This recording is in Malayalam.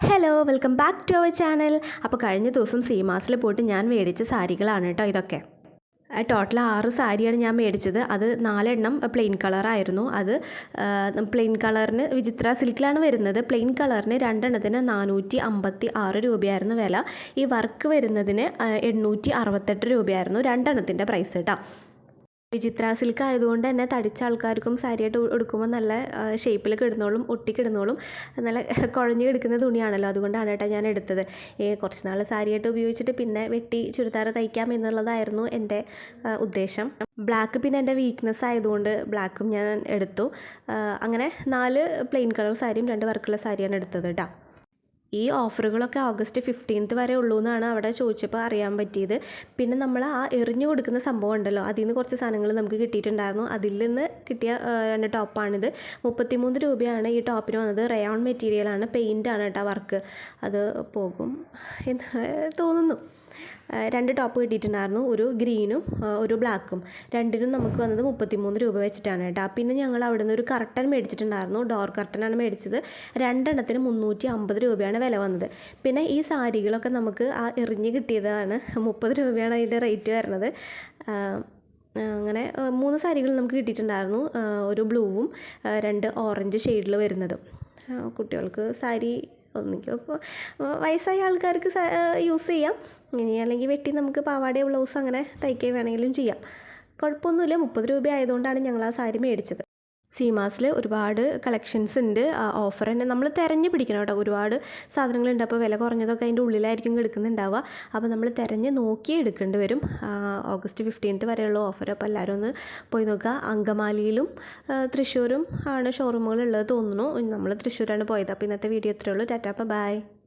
Hello welcome back to our channel അപ്പോൾ കഴിഞ്ഞ ദിവസം സീമാസിൽ പോയിട്ട് ഞാൻ മേടിച്ച സാരികളാണ് കേട്ടോ ഇതൊക്കെ. ടോട്ടൽ ആറ് സാരിയാണ് ഞാൻ മേടിച്ചത്. അത് നാലെണ്ണം പ്ലെയിൻ കളറായിരുന്നു അത് പ്ലെയിൻ കളറിന് വിചിത്ര സിൽക്കിലാണ് വരുന്നത്. പ്ലെയിൻ കളറിന് രണ്ടെണ്ണത്തിന് നാനൂറ്റി അമ്പത്തി ആറ് രൂപയായിരുന്നു വില. ഈ വർക്ക് വരുന്നതിന് എണ്ണൂറ്റി അറുപത്തെട്ട് രൂപയായിരുന്നു രണ്ടെണ്ണത്തിന്റെ പ്രൈസ് കേട്ടോ വിചിത്ര സിൽക്ക് ആയതുകൊണ്ട് തന്നെ തടിച്ച ആൾക്കാർക്കും സാരിയായിട്ട് എടുക്കുമ്പോൾ നല്ല ഷേപ്പിൽ കിടന്നോളും ഒട്ടി കിടന്നോളും. നല്ല കുഴഞ്ഞു കിടക്കുന്ന തുണിയാണല്ലോ അതുകൊണ്ടാണ് കേട്ടോ ഞാൻ എടുത്തത്. ഏ, കുറച്ച് നാൾ സാരിയായിട്ട് ഉപയോഗിച്ചിട്ട് പിന്നെ വെട്ടി ചുരിദാർ തയ്ക്കാം എന്നുള്ളതായിരുന്നു എന്റെ ഉദ്ദേശം. ബ്ലാക്ക് പിന്നെ എന്റെ വീക്ക്നെസ് ആയതുകൊണ്ട് ബ്ലാക്കും ഞാൻ എടുത്തു. അങ്ങനെ നാല് പ്ലെയിൻ കളർ സാരിയും രണ്ട് വർക്കുള്ള സാരിയാണ് എടുത്തത് കേട്ടോ. ഈ ഓഫറുകളൊക്കെ ഓഗസ്റ്റ് ഫിഫ്റ്റീൻത്ത് വരെ ഉള്ളൂ എന്നാണ് അവിടെ ചോദിച്ചപ്പോൾ അറിയാൻ പറ്റിയത്. പിന്നെ നമ്മൾ ആ എറിഞ്ഞു കൊടുക്കുന്ന സംഭവം ഉണ്ടല്ലോ അതിൽ നിന്ന് കുറച്ച് സാധനങ്ങൾ നമുക്ക് കിട്ടിയിട്ടുണ്ടായിരുന്നു. അതിൽ നിന്ന് കിട്ടിയ രണ്ട് ടോപ്പാണിത്. മുപ്പത്തിമൂന്ന് രൂപയാണ് ഈ ടോപ്പിന് വന്നത്. റയോൺ മെറ്റീരിയലാണ് പെയിന്റാണ് കേട്ടോ വർക്ക്. അത് പോകും എന്ന് തോന്നുന്നു. രണ്ട് ടോപ്പ് കിട്ടിയിട്ടുണ്ടായിരുന്നു. ഒരു ഗ്രീനും ഒരു ബ്ലാക്കും. രണ്ടിനും നമുക്ക് വന്നത് മുപ്പത്തിമൂന്ന് രൂപ വെച്ചിട്ടാണ് കേട്ടോ. പിന്നെ ഞങ്ങൾ അവിടെ നിന്ന് ഒരു കർട്ടൻ മേടിച്ചിട്ടുണ്ടായിരുന്നു. ഡോർ കർട്ടനാണ് മേടിച്ചത്. രണ്ടെണ്ണത്തിന് മുന്നൂറ്റി അമ്പത് രൂപയാണ് വില വന്നത്. പിന്നെ ഈ സാരികളൊക്കെ നമുക്ക് ആ എറിഞ്ഞ് കിട്ടിയതാണ്. മുപ്പത് രൂപയാണ് അതിന്റെ റേറ്റ് വരുന്നത്. അങ്ങനെ മൂന്ന് സാരികൾ നമുക്ക് കിട്ടിയിട്ടുണ്ടായിരുന്നു. ഒരു ബ്ലൂവും രണ്ട് ഓറഞ്ച് ഷെയ്ഡിൽ വരുന്നതും. കുട്ടികൾക്ക് സാരി ഒന്നിക്കും. ഇപ്പോൾ വയസ്സായ ആൾക്കാർക്ക് യൂസ് ചെയ്യാം. ഇനി അല്ലെങ്കിൽ വെട്ടി നമുക്ക് പാവാടയോ ബ്ലൗസ് അങ്ങനെ തയ്ക്കുക വേണമെങ്കിലും ചെയ്യാം. കുഴപ്പമൊന്നുമില്ല. മുപ്പത് രൂപ ആയതുകൊണ്ടാണ് ഞങ്ങൾ ആ സാരി മേടിച്ചത്. സീമാസിൽ ഒരുപാട് കളക്ഷൻസ് ഉണ്ട്. ഓഫർ തന്നെ നമ്മൾ തിരഞ്ഞു പിടിക്കണം കേട്ടോ. ഒരുപാട് സാധനങ്ങളുണ്ട്. അപ്പോൾ വില കുറഞ്ഞതൊക്കെ അതിന്റെ ഉള്ളിലായിരിക്കും എടുക്കുന്നുണ്ടാവുക. അപ്പോൾ നമ്മൾ തിരഞ്ഞ് നോക്കി എടുക്കേണ്ടി വരും. ഓഗസ്റ്റ് ഫിഫ്റ്റീൻത്ത് വരെയുള്ള ഓഫർ അപ്പോൾ എല്ലാവരും ഒന്ന് പോയി നോക്കുക. അങ്കമാലിയിലും തൃശ്ശൂരും ആണ് ഷോറൂമുകൾ ഉള്ളത് തോന്നുന്നു. നമ്മൾ തൃശ്ശൂരാണ് പോയത്. അപ്പോൾ ഇന്നത്തെ വീഡിയോ ഇത്രയേ ഉള്ളൂ. Tata bye